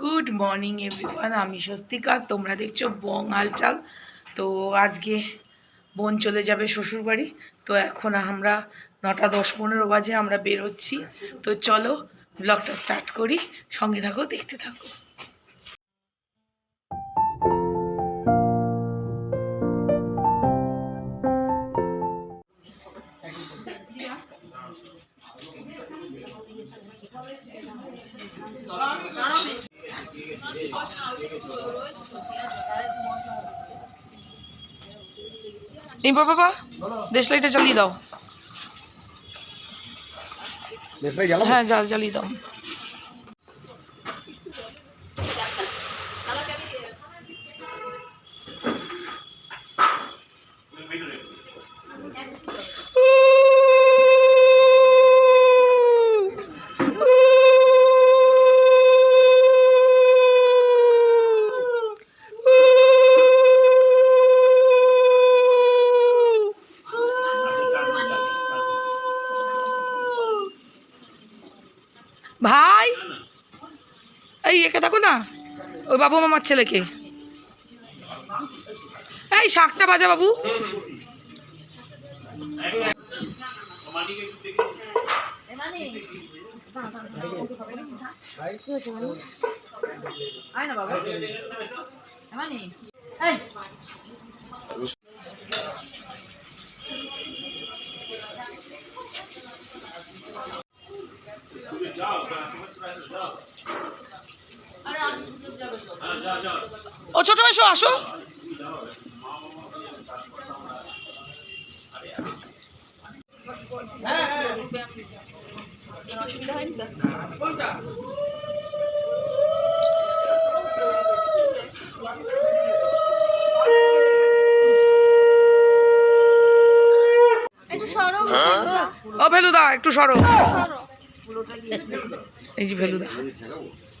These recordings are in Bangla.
গুড মর্নিং এভরিওয়ান আমি স্বস্তিকা, তোমরা দেখছ বং হালচাল তো আজকে বোন চলে যাবে শ্বশুরবাড়ি। তো এখন আমরা নটা দশ পনেরো বাজে আমরা বেরোচ্ছি। তো চলো ব্লগটা স্টার্ট করি। সঙ্গে থাকো, দেখতে থাকো। নিপা বাবা দেশলাইটা জ্বালিয়ে দাও। হ্যাঁ জাল জ্বালিয়ে দাও ভাই এই একে দেখো না ওই বাবু মামার ছেলেকে। এই শাকটা বাজা বাবু। ও ছোট মেশো আসো। ও ভেলুদা একটু সরো। এই যে ভেলুদা।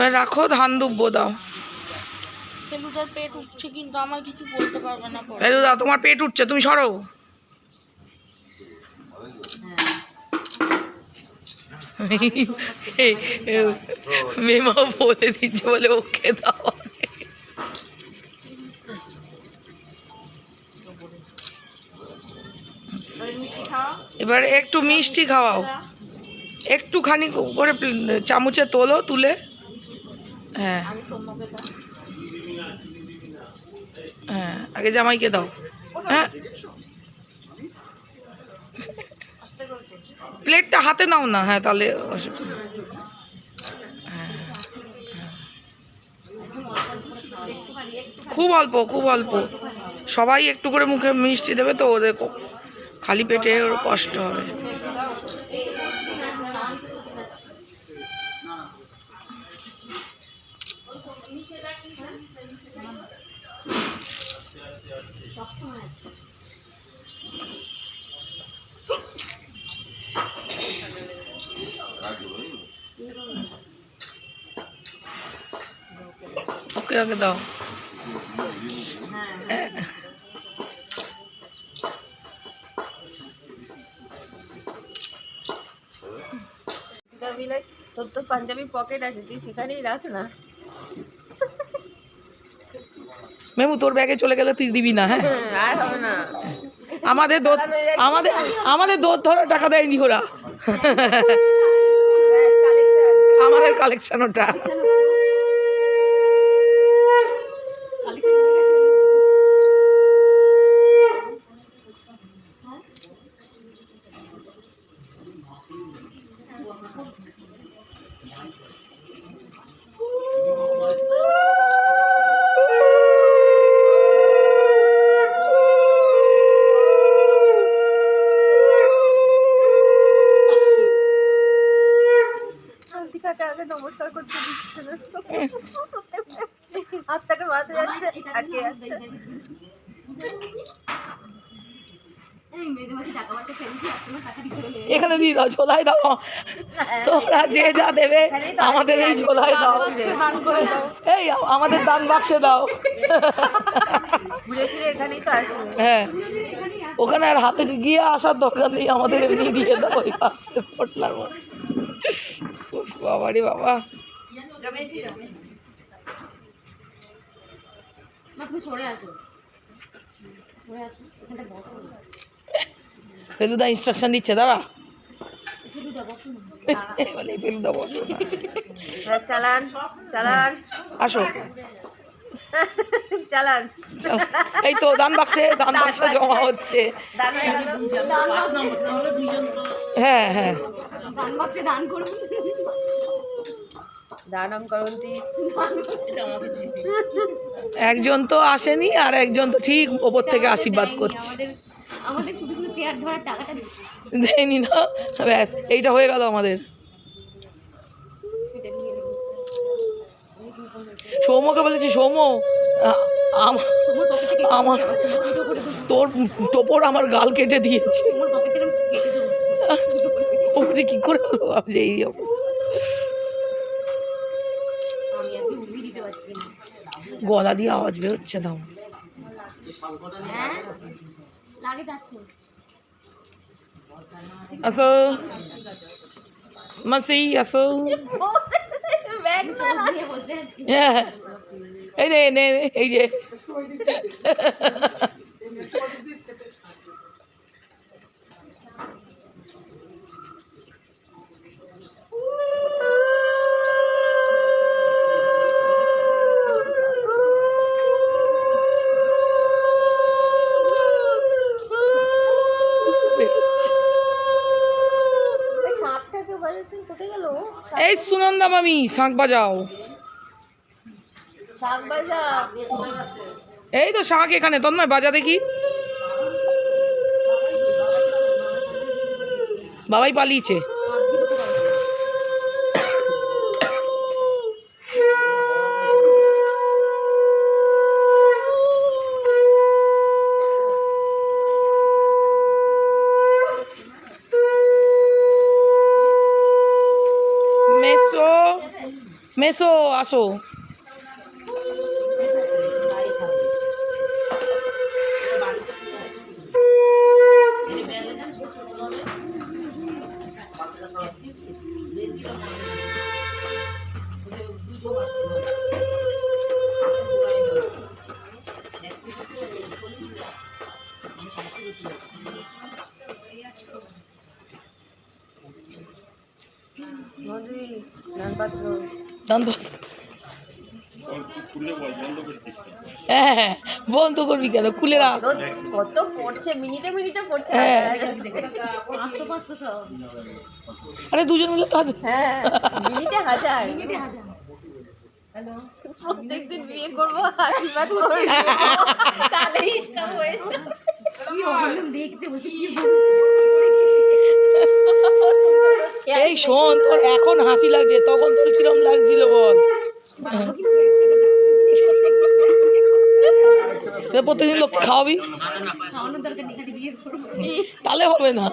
এবার রাখো ধান দুব্বো দাও। পেট উঠছে কিন্তু আমার কিছু বলতে পারবে না তোমার পেট উঠছে তুমি সরো। এ, মেমাও বলে দিচ্ছে বলে ওকে দাও। এবার একটু মিষ্টি খাওয়াও। একটুখানি করে চামচে তোলো তুলে। হ্যাঁ। হ্যাঁ আগে জামাইকে দাও। হ্যাঁ। প্লেটটা হাতে নাও না হ্যাঁ তাহলে। খুব অল্প খুব অল্প। সবাই একটু করে মুখে মিষ্টি দেবে তো ওদের খালি পেটে ওর কষ্ট হবে। ওকে ওকে দাও। তোর তো পাঞ্জাবি পকেট আছে তুই সেখানেই রাখ না। মেমু তোর ব্যাগে চলে গেলে তুই দিবি না হ্যাঁ? না। আমাদের দোধ আমাদের আমাদের দোধ ধরার টাকা দেয়নি ওরা। আমাদের কালেকশন ওটা শান্তিকাকে আগে নমস্কার করতে দিচ্ছে হাতটাকে মাথা যাচ্ছে আটকে যাচ্ছে এখানে দিয়ে দাও ঝোলায় দাও। তোমরা যে যা দেবে, আমাদের এই ঝোলায় দাও। এই, আমাদের দান বাক্সে দাও। হ্যাঁ। ওখানে আর হাতে গিয়ে আসার দরকার নেই, আমাদের এমনি দিয়ে দাও, ওই বাক্সে পটলার বাবা রে বাবা। ফেলুদা ইনস্ট্রাকশন দিচ্ছে, দাঁড়া। ফেলুদা বসো হ্যাঁ চালান চালান। আসো। চালান। এই তো দান বাক্সে দান বাক্সে জমা হচ্ছে। দান হয়ে হ্যাঁ হ্যাঁ। একজন তো আসেনি আর একজন তো ঠিক ওপর থেকে আশীর্বাদ করছে। আমাদের শুধু শুধু চেয়ার ধরার টাকাটা দিচ্ছে। দেয়নি না? ব্যাস, এইটা হয়ে গেল আমাদের। সৌম্যকে বলেছি, সৌম্য, আ- আমার তোর টোপর আমার গাল কেটে দিয়েছে। ও বলছে, কী করে হলো? যে এই অবস্থা। গলা দিয়ে আওয়াজ বেরোচ্ছে না হ্যাঁ? লাগে যাচ্ছে। আসো মাসি আসো হ্যাঁ এই নে, এই যে বেরোচ্ছে। সাপটাকে বাজাচ্ছেন কোথায় গেল এই সুনন্দা মামি শাঁখ বাজাও। এই তো শাঁখ এখানে তোর নয় বাজা দেখি। বাবাই পালিয়েছে। আসো Thank you. বাজ হ্যাঁ হ্যাঁ বন্ধ করবি কেন? খুলে রাখ। কত পড়ছে মিনিটে মিনিটে পড়ছে। হ্যাঁ। আরে দুজন মিলে তো আজ হ্যাঁ মিনিটে হাজার। হাজার। প্রত্যেকদিন বিয়ে করব আশীর্বাদ তাহলেই দেখছে বলছে কি এই শোন তোর এখন হাসি লাগছে তখন তোর কিরম লাগছিল বল। প্রত্যেকদিন লোক খাওয়াবি? তাহলে হবে না।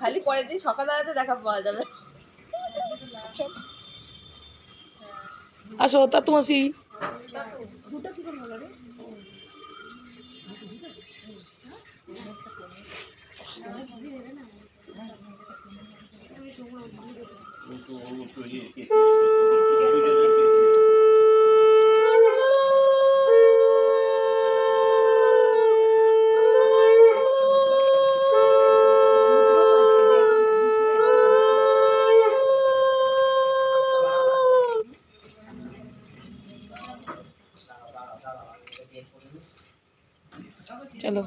খালি পরের দিন সকালবেলাতে দেখা পাওয়া যাবে আসো তা তোমার সি চলো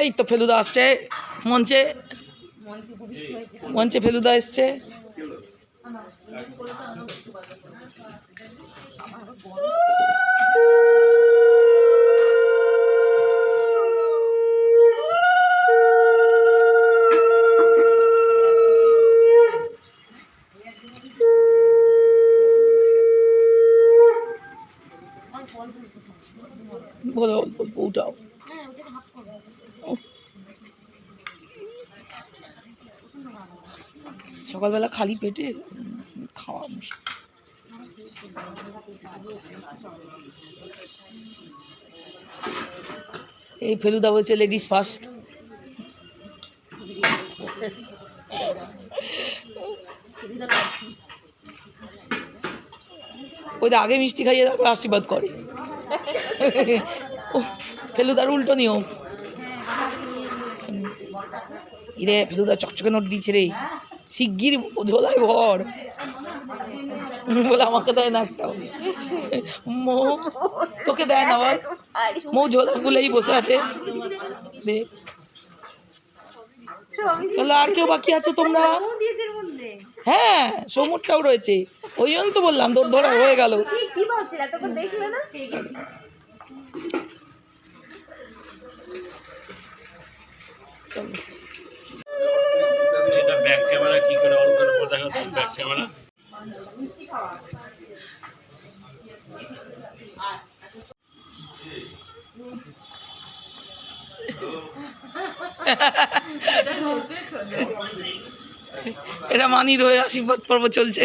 এই তো ফেলুদা আসছে মঞ্চে। মঞ্চে ফেলুদা এসছে। বলো উঠাও। সকালবেলা খালি পেটে খাওয়া মুশকিল। এই ফেলুদা বলছে লেডিস ফার্স্ট ওই আগে মিষ্টি খাইয়ে তারপর আশীর্বাদ করে। ফেলুদার উল্টো নিয়ম। ইরে, ফেলুদা চকচকে নোট দিয়েছে রে। শিগগির ঝোলায় ভর। বলে আমাকে দেয় না একটাও মৌ, তোকে দেয় না বল। মৌ ঝোলা গুলেই বসে আছে। দে চলো আর কেউ বাকি আছো তোমরা? হ্যাঁ সমুদ্রটাও রয়েছে। ওই জন্য তো বললাম তোর ধরা হয়ে গেল। চলো। এটা ব্যাক ক্যামেরা কি করে অন করে দেখা ব্যাক ক্যামেরা। এটা মানির হয়ে আশীর্বাদ পর্ব চলছে।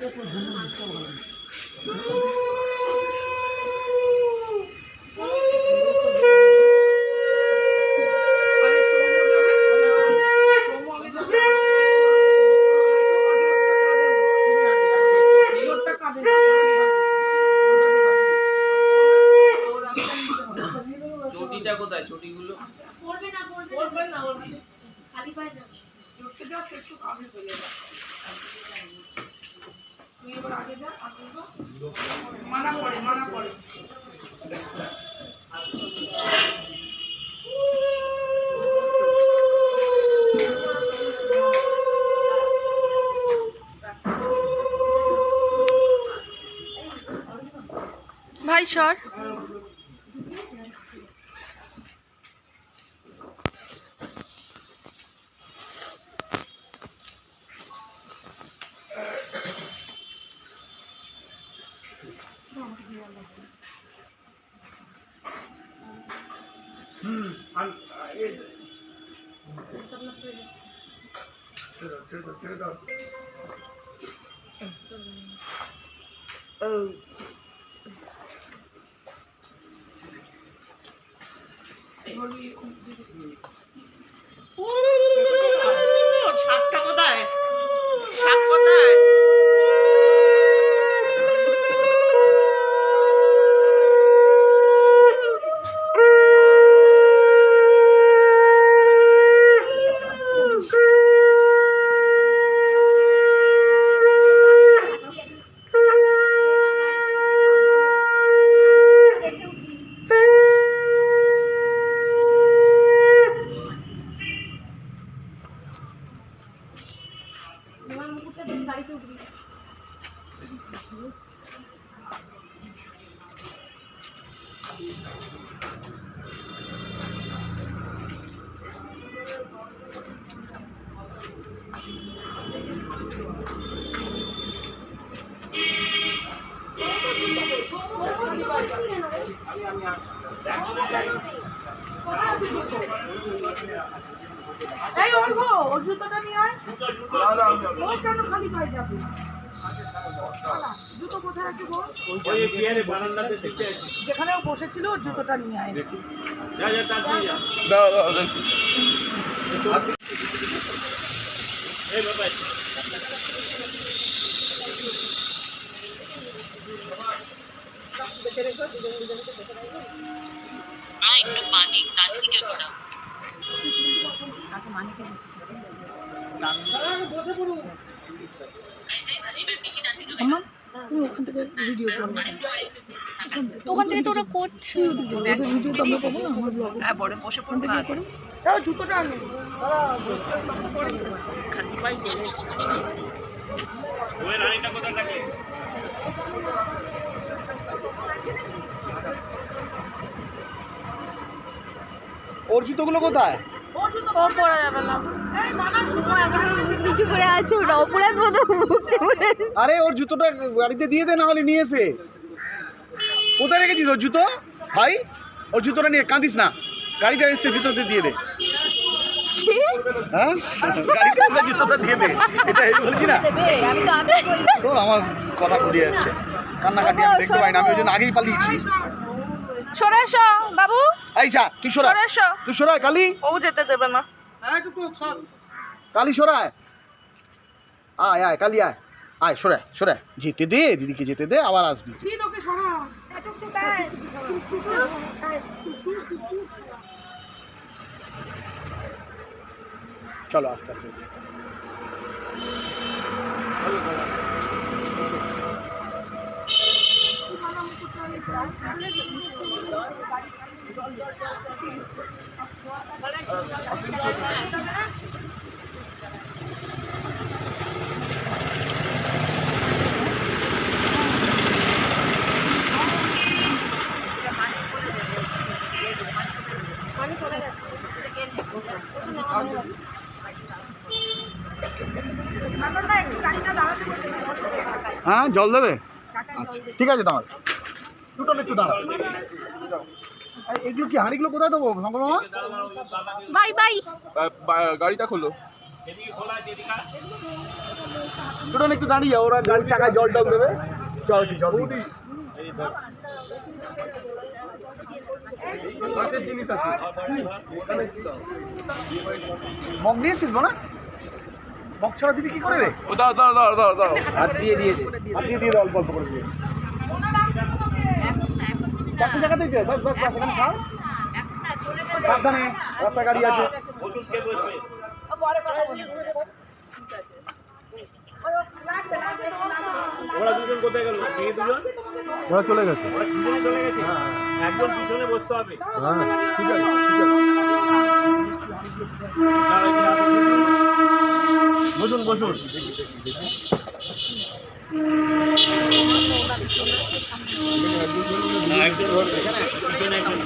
માટે કોઈ ઘરનું ડિસ્ટર્બ હોય ভাই সর শাকটা কোথায় এই অর্ঘ ওর জুতোটা নিয়ে আয়। ও কেন খালি পায়ে যাবে? জুতো কোথায় আছে যেখানে ও বসেছিল ওর জুতোটা নিয়ে আয়। থেকে ভিডিও করো। ওখান থেকে তো ওরা করছে। ভিডিও তো আমরা না ব্লগ হ্যাঁ বড় বসে ফোন থেকে করো। দাও জুতোটা আনো। ওই রানীটা কোথায় থাকে? ওর জুতোগুলো কোথায় পরা যাবে না। হচ্ছে। আরে ওর জুতোটা গাড়িতে দিয়ে দে না হলে নিয়ে এসে। কোথায় রেখেছিস ওর জুতো? ভাই ওর জুতোটা নিয়ে কাঁদিস না। গাড়িটা এসে জুতোতে দিয়ে দে। হ্যাঁ? গাড়িটা এসে জুতোটা দিয়ে দে। এটা বলছি না। তোর আমার কথা ঘুরিয়ে যাচ্ছে। কান্নাকাটি আমি দেখতে পাই না আমি ওই জন্য আগেই পালিয়েছি। সরে বাবু। এই যা তুই সরা সরে তুই সরায় কালি। ও যেতে দেবে না। কালি সরায়। আয় আয় কালি আয়। আয় সরায় সরায়। যেতে দে দিদিকে যেতে দে আবার আসবি। চলো আস্তে আস্তে। হ্যাঁ জল দেবে? আচ্ছা ঠিক আছে দাঁড়া দুটো একটু দাঁড়া। এই- এইগুলো কি হাঁড়িগুলো কোথায় দেবো শঙ্কর মামা? Bye bye. গাড়িটা খোলো। দুটো একটু দাঁড়িয়ে ওরা গাড়ির চাকায় জল টল দেবে। চল কি জল। মগ নিয়েছিস না মগ ছাড়া দিবি কি করে রে? ও দাও দাও দাও দাও দাও হাত দিয়ে দিয়ে দে। হাত দিয়ে দিয়ে অল্প অল্প করে দিয়ে চারটে জায়গাতেই দে বাস বাস বাস এখানে ছাড় সাবধানে রাস্তা গাড়ি আছে। ওরা দুজন কোথায় গেল? মেয়ে দুজন? ওরা চলে গেছে। ওরা দুজনে চলে গেছে? একজন পিছনে বসতে হবে। হ্যাঁ ঠিক আছে বসুন বসুন। একজন একজন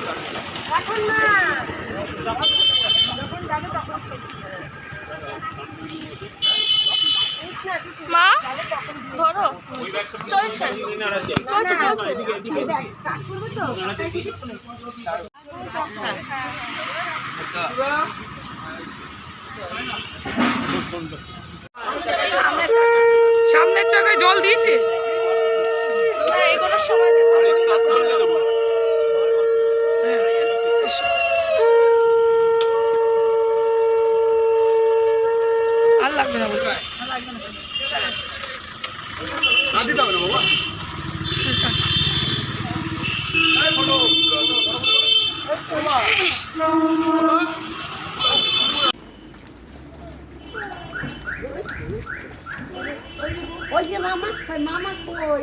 মা ধরো। চলছে। চলছে সামনের চাকায় জল দিয়েছে? না এগোনোর সময় দেবো হ্যাঁ, এসো। আর লাগবে না বলছি আর দিতে হবে না বাবা ওই যে মামা কই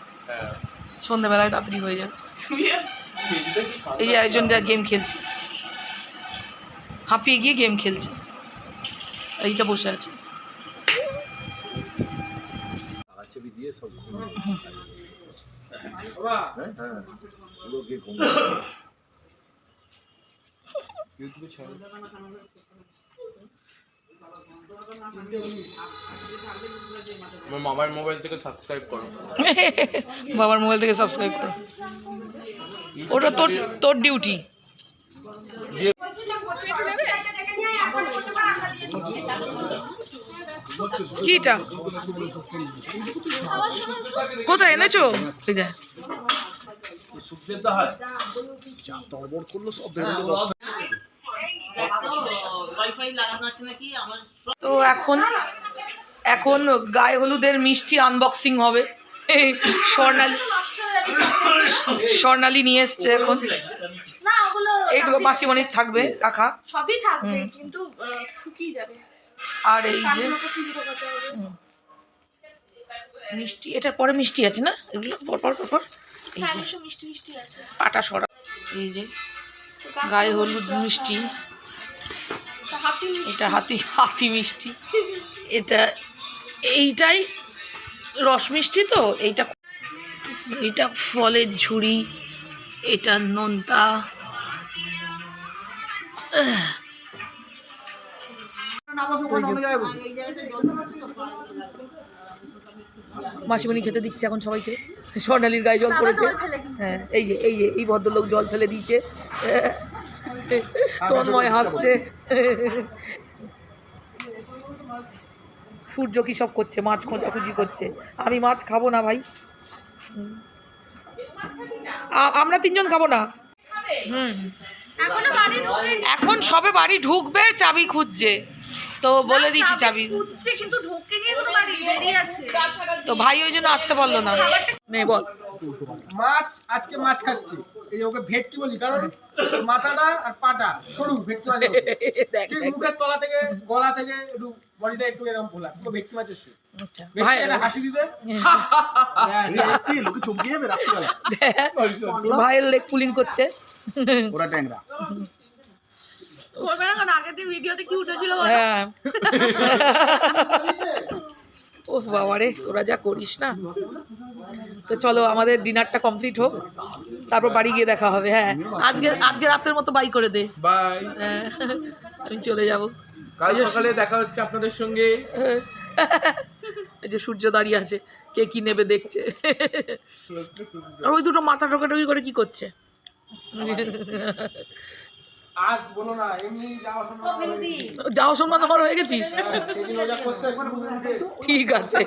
সন্ধ্যেবেলায় তাড়াতাড়ি হয়ে যায় এই যে একজন যা গেম খেলছে। হাঁপিয়ে গিয়ে গেম খেলছে। এইটা বসে আছে। ছবি দিয়ে মোবাইল থেকে সাবস্ক্রাইব করো। বাবার মোবাইল থেকে সাবস্ক্রাইব করো। ওটা তোর তোর ডিউটি কিটা? কোথায় এনেছো? করল সব বেরোলো দশটা তো এখন এখন গায়ে হলুদের মিষ্টি আনবক্সিং হবে। এই স্বর্ণালী স্বর্ণালী নিয়ে এসছে এখন। এইগুলো মাসিমণির থাকবে রাখা। সবই থাকবে কিন্তু শুকিয়ে যাবে। আর এই যে। মিষ্টি এটার পরে মিষ্টি আছে না? এগুলো পর পর পর পর। এই হ্যাঁ যে মিষ্টি মিষ্টি আছে। পাটা সরা এই যে গায়ে হলুদ মিষ্টি। এটা হাতি হাতি মিষ্টি। এটা এইটাই রস মিষ্টি তো এইটা এইটা ফলের ঝুড়ি এটা নোনতা। মাসিমণি খেতে দিচ্ছে এখন সবাইকে। স্বর্ণালীর গায়ে জল পড়েছে। হ্যাঁ এই যে এই যে এই ভদ্রলোক জল ফেলে দিচ্ছে তন্ময় হাসছে। সূর্য কি সব করছে? মাছ খোঁজাখুঁজি করছে। আমি মাছ খাব না ভাই। আমরা তিনজন খাব না। হুম। এখনও বাড়ি ঢোকে এখন সবে বাড়ি ঢুকবে চাবি খুঁজছে। তো বলে দিচ্ছি চাবি। তো ভাই ওই জন্য আসতে পারল না। নে বল। মাছ আজকে মাছ খাচ্ছি। এই যে ওকে ভেটকি বলি কারণ মাথাটা আর পাটা সরু ভেটকি মাছ ঠিক মুখের তলা থেকে গলা থেকে একটু বডিটা একটু এরকম খোলা তো ভেটকি মাছের আচ্ছা। ভেটকি ভাই একটা হাসি দিতে? লোকে চমকে যাবে রাত্রিবেলা। ভাইয়ের লেগ পুলিং করছে। ওরা ট্যাংরা। করবে না কারণ আগের দিন ভিডিওতে কি উঠেছিল হ্যাঁ। ও বাবারে তোরা যা করিস না। তো চলো আমাদের ডিনারটা কমপ্লিট হোক। তারপর বাড়ি গিয়ে দেখা হবে হ্যাঁ। আজকে আজকে রাতের মতো বাই করে দে। বাই। হ্যাঁ, আমি চলে যাব। কাল সকালে দেখা হচ্ছে আপনাদের সঙ্গে। এই যে সূর্য দাঁড়িয়ে আছে কে কি নেবে দেখছে। আর ওই দুটো মাথা টোকাটুকি করে কি করছে? আজ বলো না এমনি যাওয়া সম্মান আমার হয়ে গেছিস? সেদিন ও যা করছে ঠিক আছে।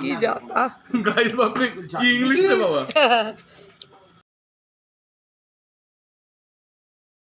কি যা ইংলিশ রে বাবা?